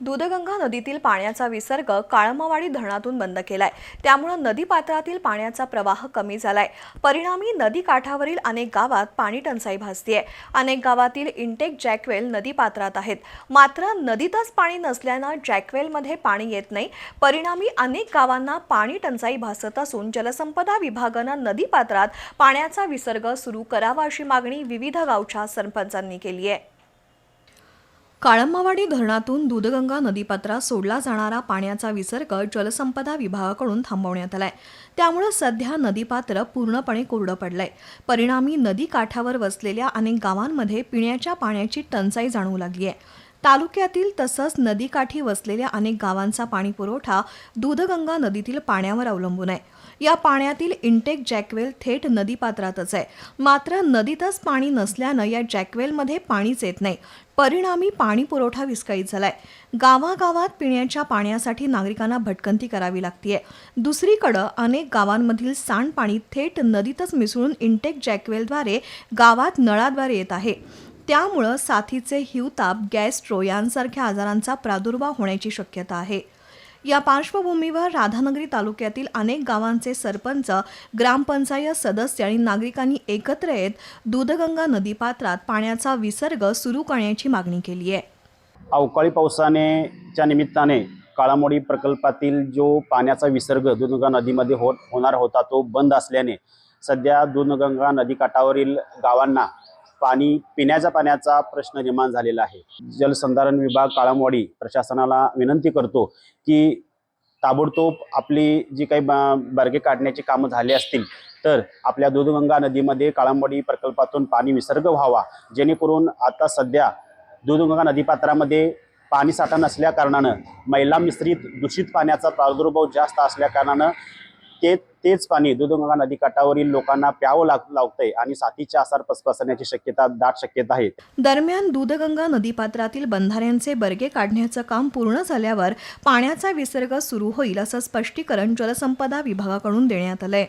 दूधगंगा नदीतील पाण्याचा विसर्ग काळमवाडी धरणातून बंद केलाय. त्यामुळे नदी पात्रातील पाण्याचा प्रवाह कमी झालाय. परिणामी नदी काठावरील अनेक गावात पाणी टंचाई भासतीये. अनेक गावातील इंटेक जॅकवेल नदी पात्रात आहेत. मात्र नदीतच पाणी नसल्यानं जॅकवेलमध्ये पाणी येत नाही. परिणामी अनेक गावांना पाणी टंचाई भासत असून जलसंपदा विभागानं नदी पात्रात पाण्याचा विसर्ग सुरू करावा अशी मागणी विविध गावच्या सरपंचांनी केली आहे काळंबावाडी धरणातून दूधगंगा नदीपात्रात सोडला जाणारा पाण्याचा विसर्ग जलसंपदा विभागाकडून थांबवण्यात आलाय. त्यामुळे सध्या नदीपात्र पूर्णपणे कोरडं पडलंय. परिणामी नदी काठावर वसलेल्या अनेक गावांमध्ये पिण्याच्या पाण्याची टंचाई जाणवू लागली आहे. तालुक्यातील तसंच नदीकाठी वसलेल्या अनेक गावांचा पाणीपुरवठा दूधगंगा नदीतील पाण्यावर अवलंबून आहे. या पाण्यातील इंटेक जॅकवेल थेट नदीपात्रातच आहे. मात्र नदीतच पाणी नसल्यानं या जॅकवेलमध्ये पाणीच येत नाही. परिणामी पाणी पुरवठा विस्कळीत झालाय. गावागावात पिण्याच्या पाण्यासाठी नागरिकांना भटकंती करावी लागतीये. दुसरीकडं अनेक गावांमधील सांडपाणी थेट नदीतच मिसळून इंटेक जॅकवेलद्वारे गावात नळाद्वारे येत आहे. त्यामुळं साथीचे हिवताप गॅस्ट्रो यांसारख्या आजारांचा प्रादुर्भाव होण्याची शक्यता आहे. या पार्श्वभूमीवर राधानगरी तालुक्यातील अनेक गावांचे सरपंच ग्रामपंचायत सदस्य आणि नागरिकांनी एकत्र येत दूधगंगा नदीपात्रात पाण्याचा विसर्ग सुरू करण्याची मागणी केली आहे. अवकाळी पावसानेच्या निमित्ताने काळामोडी प्रकल्पातील जो पाण्याचा विसर्ग दूधगंगा नदीमध्ये होत होणार होता तो बंद असल्याने सध्या दूधगंगा नदीकाठावरील गावांना पाणी पिण्याच्या पाण्याचा प्रश्न निर्माण झालेला आहे. जलसंधारण विभाग काळमवाडी प्रशासनाला विनंती करतो की ताबडतोब आपली जी काही बा- बर्गे काढण्याची कामं झाली असतील तर आपल्या दूधगंगा नदीमध्ये काळंबडी प्रकल्पातून पाणी विसर्ग व्हावा. जेणेकरून आता सध्या दूधगंगा नदीपात्रामध्ये पाणी साठा नसल्या कारणानं मैला मिश्रित दूषित पाण्याचा प्रादुर्भाव जास्त असल्या कारणानं ते तेच पाणी दूधगंगा नदीकाठावरील लोकांना प्यावं लाग लागतंय आणि साथीचे आजार पसरण्याची शक्यता दाट शक्यता आहे दरम्यान दूधगंगा नदीपात्रातील बंधाऱ्यांचे बर्गे काढण्याचं काम पूर्ण झाल्यावर पाण्याचा विसर्ग सुरू होईल असं स्पष्टीकरण जलसंपदा विभागाकडून देण्यात आलंय.